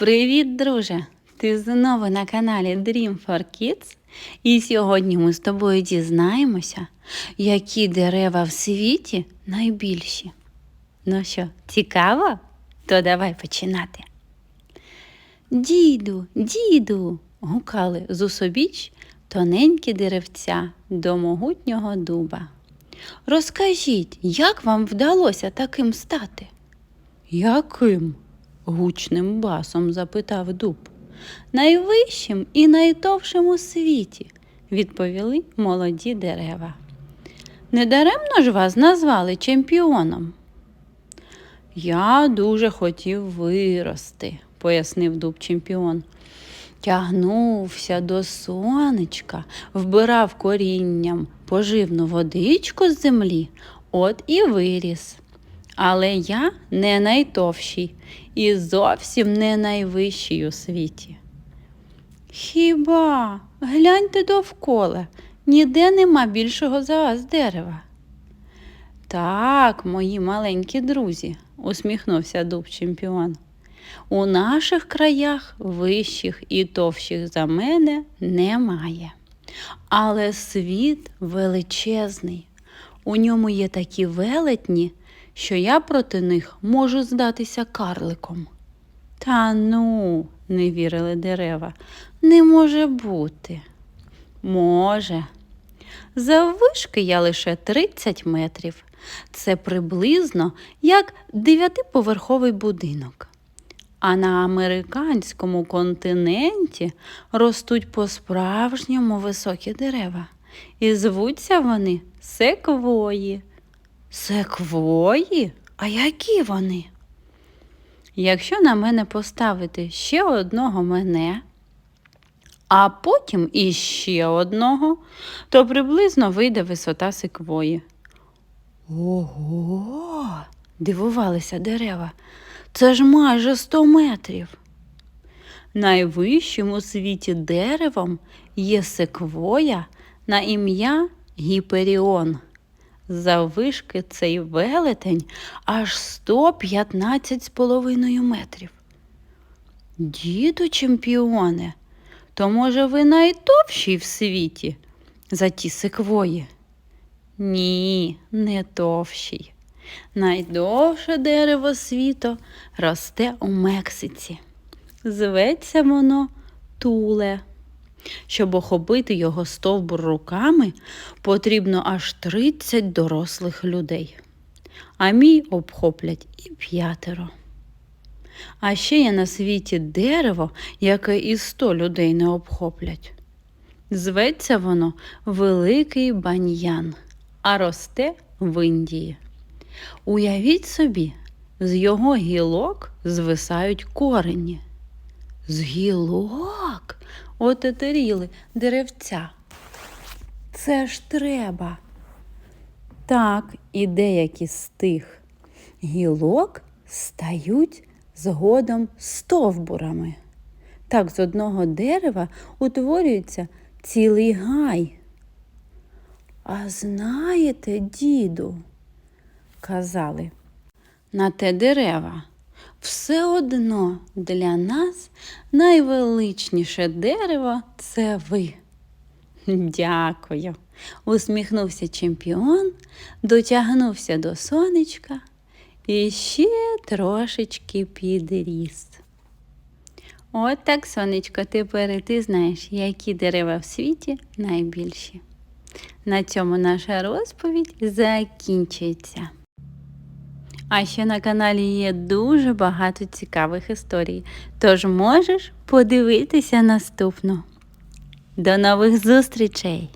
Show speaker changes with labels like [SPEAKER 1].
[SPEAKER 1] Привіт, друже! Ти знову на каналі Dream for Kids. І сьогодні ми з тобою дізнаємося, які дерева в світі найбільші. Ну що, цікаво? То давай починати. Діду, діду, гукали зусобіч тоненькі деревця до могутнього дуба. Розкажіть, як вам вдалося таким стати? Яким? Гучним басом запитав дуб. Найвищим і найтовшим у світі, відповіли молоді дерева. Недаремно ж вас назвали чемпіоном. Я дуже хотів вирости, пояснив дуб чемпіон. Тягнувся до сонечка, вбирав корінням поживну водичку з землі, от і виріс. Але я не найтовший і зовсім не найвищий у світі. Хіба гляньте довкола, ніде нема більшого за вас дерева. Так, мої маленькі друзі, усміхнувся дуб чемпіон. У наших краях вищих і товщих за мене немає. Але світ величезний. У ньому є такі велетні, що я проти них можу здатися карликом. Та ну, не вірили дерева, не може бути. Може. Заввишки я лише 30 метрів. Це приблизно як дев'ятиповерховий будинок. А на американському континенті ростуть по-справжньому високі дерева. І звуться вони секвої. Секвої? А які вони? Якщо на мене поставити ще одного мене, а потім іще одного, то приблизно вийде висота секвої. Ого, дивувалися дерева. Це ж майже сто метрів. Найвищим у світі деревом є секвоя на ім'я Гіперіон. Заввишки цей велетень аж 115 з половиною метрів. Діду чемпіоне, то може ви найтовший в світі за ті секвої? Ні, не товщий. Найдовше дерево світу росте у Мексиці. Зветься воно туле. Щоб охопити його стовбур руками, потрібно аж 30 дорослих людей. А мій обхоплять і п'ятеро. А ще є на світі дерево, яке і сто людей не обхоплять. Зветься воно Великий баньян, а росте в Індії. Уявіть собі, з його гілок звисають корені. З гілок отетеріли деревця. Це ж треба. Так, і деякі з тих гілок стають згодом стовбурами. Так, з одного дерева утворюється цілий гай. А знаєте, діду, казали, на те дерева. Все одно для нас найвеличніше дерево це ви. Дякую. усміхнувся чемпіон, дотягнувся до сонечка і ще трошечки підріс. От так, сонечко, тепер і ти знаєш, які дерева в світі найбільші. На цьому наша розповідь закінчується. А ще на каналі є дуже багато цікавих історій, тож можеш подивитися наступну. До нових зустрічей!